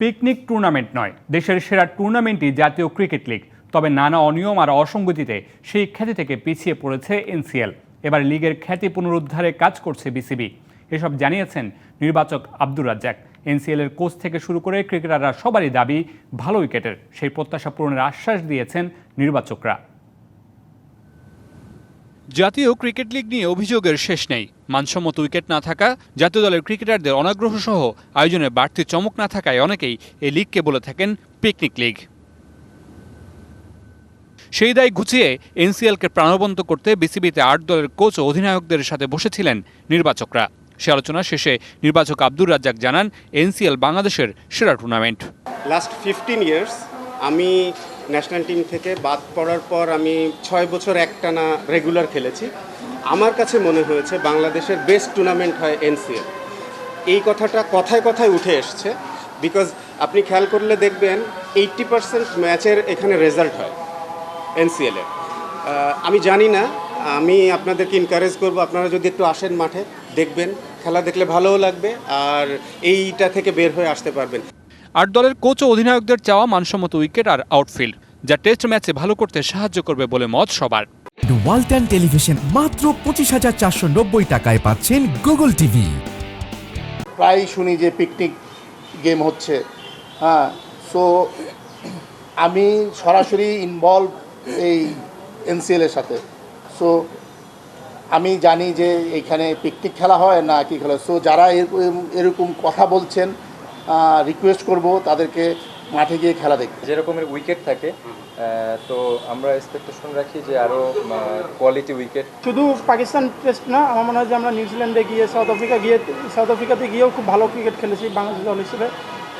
Picnic tournament নয়। দেশের সেরা টুর্নামেন্টই জাতীয় ক্রিকেট লিগ। তবে নানা অনিয়ম আর অসঙ্গতিতে সেই খ্যাতি থেকে পিছিয়ে পড়েছে এনসিএল। এবার লিগের খ্যাতি পুনরুদ্ধারে কাজ করছে বিসিবি। এসব জানিয়েছেন নির্বাচক আব্দুর রাজ্জাক। এনসিএল এর কোচ থেকে শুরু করে ক্রিকেটাররা সবারই দাবি, ভালো উইকেটের। সেই প্রত্যাশা পূরণের আশ্বাস দিয়েছেন নির্বাচকরা। জাতীয় ক্রিকেট লিগ নিয়ে অভিযোগের শেষ নেই। মানসম্মত উইকেট না থাকা, জাতীয় দলের ক্রিকেটারদের অনাগ্রহ সহ আয়োজনে বাড়তি চমক না থাকায় অনেকেই এই লিগকে বলে থাকেন পিকনিক লিগ। সেই দায় ঘুচিয়ে এনসিএলকে প্রাণবন্ত করতে বিসিবিতে আট দলের কোচ ও অধিনায়কদের সাথে বসেছিলেন নির্বাচকরা। সে আলোচনা শেষে নির্বাচক আব্দুর রাজ্জাক জানান, এনসিএল বাংলাদেশের সেরা টুর্নামেন্ট। লাস্ট ফিফটিন ইয়ার্স আমি ন্যাশনাল টিম থেকে বাদ পড়ার পর আমি ছয় বছর একটানা রেগুলার খেলেছি। আমার কাছে মনে হয়েছে বাংলাদেশের বেস্ট টুর্নামেন্ট হয় এনসিএল এই কথাটা কথায় কথায় উঠে এসছে বিকজ আপনি খেয়াল করলে দেখবেন এইট্টি পার্সেন্ট ম্যাচের এখানে রেজাল্ট হয় এনসিএলের আমি জানি না, আমি আপনাদেরকে ইনকারেজ করব, আপনারা যদি একটু আসেন মাঠে, দেখবেন, খেলা দেখলে ভালোও লাগবে আর এইটা থেকে বের হয়ে আসতে পারবেন। আট দলের কোচ ও অধিনায়কদের চাওয়া মানসম্মত উইকেট আর আউটফিল্ড যা টেস্ট ম্যাচে ভালো করতে সাহায্য করবে বলে মত সবার। ওয়ালটন টেলিভিশন মাত্র পঁচিশ হাজার চারশো নব্বই টাকায় পাচ্ছেন গুগল টিভি। প্রায় শুনি যে পিকনিক গেম হচ্ছে। হ্যাঁ সো আমি সরাসরি ইনভলভ এই এনসিএল এর সাথে। সো আমি জানি যে এখানে পিকনিক খেলা হয় না কি খেলা সো যারা এরকম এরকম কথা বলছেন রিকোয়েস্ট করব তাদেরকে মাঠে গিয়ে খেলা দেখতে যে রকমের উইকেট থাকে তো আমরা এক্সপেকটেশন রাখি যে আরও কোয়ালিটি উইকেট শুধু পাকিস্তান টেস্ট না আমার মনে হয় যে আমরা নিউজিল্যান্ডে গিয়ে সাউথ আফ্রিকা গিয়ে সাউথ আফ্রিকাতে গিয়েও খুব ভালো ক্রিকেট খেলেছি বাংলাদেশ দল হিসেবে।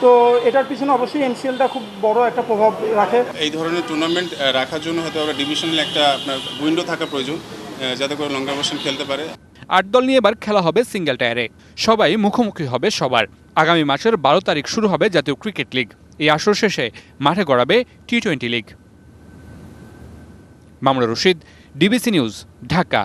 তো এটার পিছনে অবশ্যই এনসিএলটা খুব বড় একটা প্রভাব রাখে। এই ধরনের টুর্নামেন্ট রাখার জন্য হয়তো আমরা ডিভিশনাল একটা আপনার উইন্ডো থাকা প্রয়োজন যাতে করে লঙ্কা মোশন খেলতে পারে। আট দল নিয়ে এবার খেলা হবে সিঙ্গেল টায়ারে। সবাই মুখোমুখি হবে সবার। আগামী মাসের বারো তারিখ শুরু হবে জাতীয় ক্রিকেট লিগ। এই আসর শেষে মাঠে গড়াবে টি টোয়েন্টি লিগ। মামলা রশিদ, ডিবিসি নিউজ, ঢাকা।